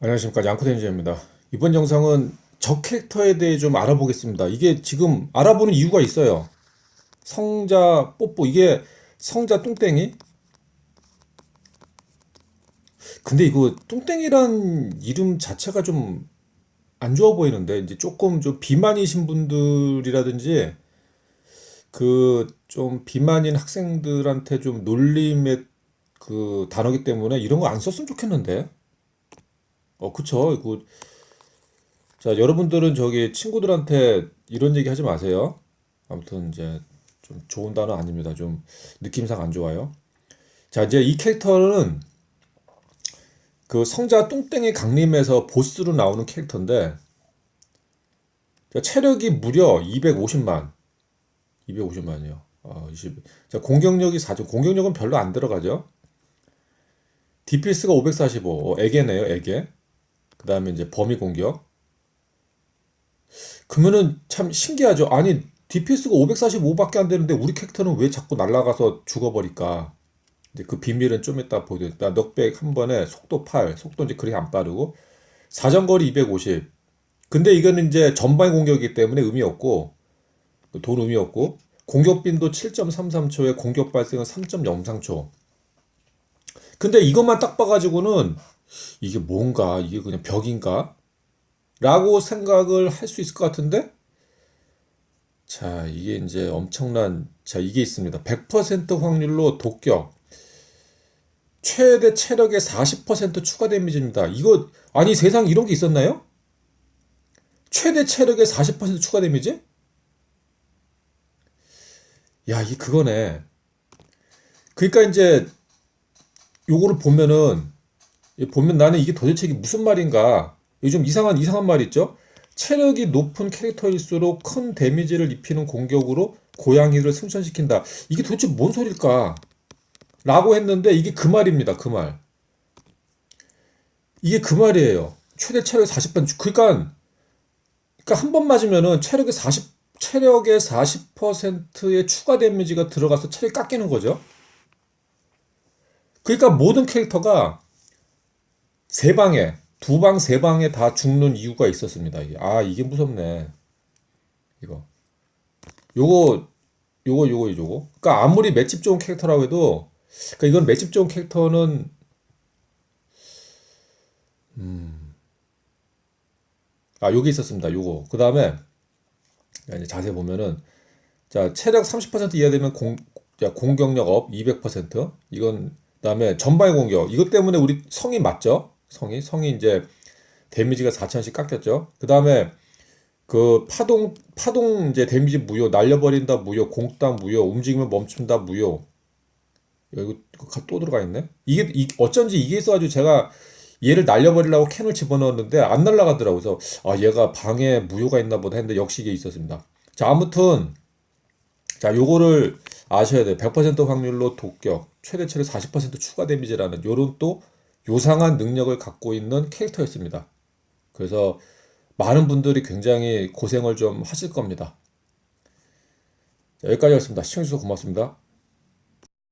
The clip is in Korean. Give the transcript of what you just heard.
안녕하십니까 양코데니저입니다. 이번 영상은 적 캐릭터에 대해 좀 알아보겠습니다. 이게 지금 알아보는 이유가 있어요. 성자 뽀뽀 이게 성자 뚱땡이? 근데 이거 뚱땡이란 이름 자체가 좀 안 좋아 보이는데 이제 조금 좀 비만이신 분들이라든지 그 좀 비만인 학생들한테 좀 놀림의 그 단어기 때문에 이런 거 안 썼으면 좋겠는데. 어, 그쵸. 이거 자, 여러분들은 저기 친구들한테 이런 얘기 하지 마세요. 아무튼 이제 좀 좋은 단어 아닙니다. 좀 느낌상 안 좋아요. 자, 이제 이 캐릭터는 그 성자 뚱땡이 강림에서 보스로 나오는 캐릭터인데 자, 체력이 무려 250만. 250만이요. 어, 20. 자, 공격력이 4점. 공격력은 별로 안 들어가죠. DPS가 545. 어, 애계네요, 애계. 그 다음에 이제 범위 공격. 그러면은 참 신기하죠. 아니, DPS가 545밖에 안 되는데 우리 캐릭터는 왜 자꾸 날아가서 죽어버릴까? 이제 그 비밀은 좀 이따 보여드릴게요. 넉백 한 번에 속도 8, 속도 이제 그리 안 빠르고, 사정거리 250. 근데 이거는 이제 전방의 공격이기 때문에 의미 없고, 돈 의미 없고, 공격 빈도 7.33초에 공격 발생은 3.03초. 근데 이것만 딱 봐가지고는 이게 뭔가, 이게 그냥 벽인가? 라고 생각을 할 수 있을 것 같은데, 자, 이게 이제 엄청난, 자, 이게 있습니다. 100% 확률로 독격. 최대 체력의 40% 추가 데미지입니다. 이거, 아니, 세상 이런 게 있었나요? 최대 체력의 40% 추가 데미지? 야, 이게 그거네. 그러니까 이제 요거를 보면은, 보면 나는 이게 도대체 이게 무슨 말인가. 요즘 이상한, 이상한 말 있죠? 체력이 높은 캐릭터일수록 큰 데미지를 입히는 공격으로 고양이를 승천시킨다. 이게 도대체 뭔 소릴까? 라고 했는데 이게 그 말입니다. 그 말. 이게 그 말이에요. 최대 체력 40번. 그러니까 그러니까 한 번 맞으면은 체력의 40 체력의 40%의 추가 데미지가 들어가서 체력이 깎이는 거죠. 그러니까 모든 캐릭터가 세 방에 두 방, 세 방에 다 죽는 이유가 있었습니다. 아, 이게 무섭네. 이거. 요거 요거 요거 요거. 그러니까 아무리 맷집 좋은 캐릭터라고 해도 그러니까 이건 맷집 좋은 캐릭터는 아, 요게 있었습니다. 요거. 그 다음에 이제 자세히 보면은 자, 체력 30% 이하 되면 공, 자, 공격력 업 200%. 이건 그다음에 전방의 공격. 이것 때문에 우리 성이 맞죠? 성이 성이 이제 데미지가 4천씩 깎였죠. 그 다음에 그 파동 파동 이제 데미지 무효, 날려버린다 무효, 공딱 무효, 움직이면 멈춘다 무효. 여기 또 들어가 있네. 이게 이, 어쩐지 이게 있어가지고 제가 얘를 날려버리려고 캔을 집어넣었는데 안 날아가더라고요. 그래서 아 얘가 방에 무효가 있나 보다 했는데 역시 이게 있었습니다. 자 아무튼 자 요거를 아셔야 돼요. 100% 확률로 독격, 최대 체력 40% 추가 데미지라는 요런 또 요상한 능력을 갖고 있는 캐릭터였습니다. 그래서 많은 분들이 굉장히 고생을 좀 하실 겁니다. 자, 여기까지였습니다. 시청해주셔서 고맙습니다.